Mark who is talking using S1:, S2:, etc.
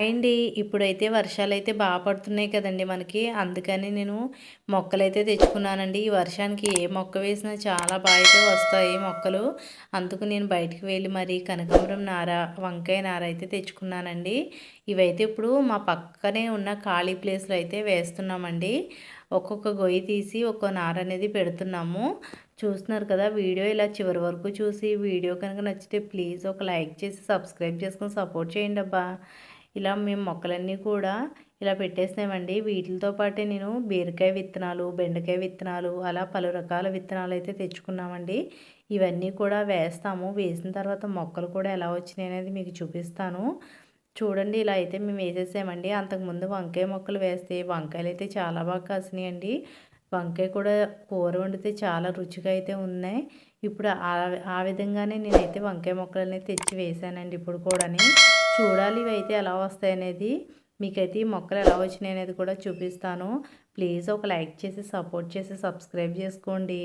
S1: అండి ఇప్పుడైతే వర్షాలు అయితే బాగా పడుతున్నాయి కదండి మనకి. అందుకని నేను మొక్కలైతే తెచ్చుకున్నానండి. ఈ వర్షానికి ఏ మొక్క వేసినా చాలా బాగా అయితే వస్తాయి మొక్కలు. అందుకు నేను బయటికి వెళ్ళి మరి కనకాంబరం నార వంకాయ నార అయితే తెచ్చుకున్నానండి. ఇవైతే ఇప్పుడు మా పక్కనే ఉన్న ఖాళీ ప్లేస్లో అయితే వేస్తున్నామండి. ఒక్కొక్క గొయ్యి తీసి ఒక్కో నార అనేది పెడుతున్నాము. చూస్తున్నారు కదా వీడియో ఇలా చివరి వరకు చూసి వీడియో కనుక నచ్చితే ప్లీజ్ ఒక లైక్ చేసి సబ్స్క్రైబ్ చేసుకొని సపోర్ట్ చేయండి అబ్బా ఇలా మేము మొక్కలన్నీ కూడా ఇలా పెట్టేసినామండి. వీటితో పాటే నేను బీరకాయ విత్తనాలు బెండకాయ విత్తనాలు అలా పలు రకాల విత్తనాలు అయితే తెచ్చుకున్నామండి. ఇవన్నీ కూడా వేస్తాము. వేసిన తర్వాత మొక్కలు కూడా ఎలా వచ్చినాయి అనేది మీకు చూపిస్తాను. చూడండి ఇలా అయితే మేము వేసేసామండి. అంతకుముందు వంకాయ మొక్కలు వేస్తే వంకాయలు అయితే చాలా బాగా కాసినాయండి. వంకాయ కూడా కూర వండితే చాలా రుచిగా అయితే ఉన్నాయి. ఇప్పుడు ఆ విధంగానే నేనైతే వంకాయ మొక్కలని తెచ్చి వేసానండి ఇప్పుడు కూడాని. చూడాలి ఇవి అయితే ఎలా వస్తాయి అనేది. మీకైతే ఈ మొక్కలు ఎలా వచ్చినాయి అనేది కూడా చూపిస్తాను. ప్లీజ్ ఒక లైక్ చేసి సపోర్ట్ చేసి సబ్స్క్రైబ్ చేసుకోండి.